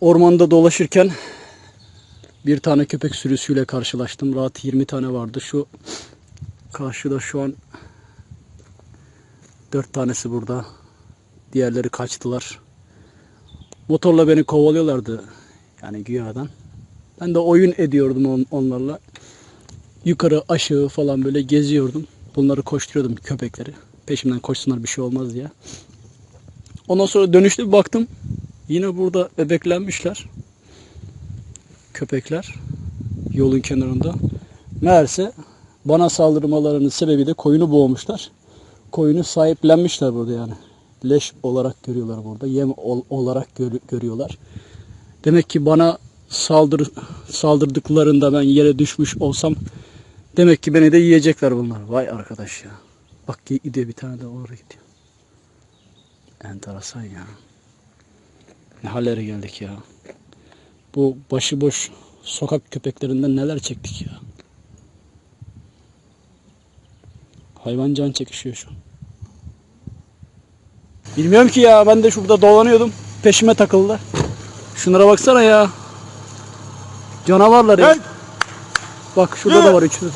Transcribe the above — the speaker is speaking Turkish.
Ormanda dolaşırken bir tane köpek sürüsüyle karşılaştım. Rahat 20 tane vardı. Şu karşıda şu an 4 tanesi burada. Diğerleri kaçtılar. Motorla beni kovalıyorlardı. Yani güyadan. Ben de oyun ediyordum on- onlarla. Yukarı aşağı falan böyle geziyordum. Bunları koşturuyordum köpekleri. Peşimden koşsunlar bir şey olmaz diye. Ondan sonra dönüşte bir baktım. Yine burada bebeklenmişler. Köpekler. Yolun kenarında. Meğerse bana saldırmalarının sebebi de koyunu boğmuşlar. Koyunu sahiplenmişler burada yani. Leş olarak görüyorlar burada. Yem ol- olarak gör- görüyorlar. Demek ki bana saldır saldırdıklarında ben yere düşmüş olsam demek ki beni de yiyecekler bunlar. Vay arkadaş ya. Bak gidiyor bir tane de oraya gidiyor. Enteresan ya. Ne hallere geldik ya. Bu başıboş sokak köpeklerinden neler çektik ya. Hayvan can çekişiyor şu. Bilmiyorum ki ya ben de şurada dolanıyordum. Peşime takıldı. Şunlara baksana ya. Canavarlar ya. Bak şurada da var üçlü.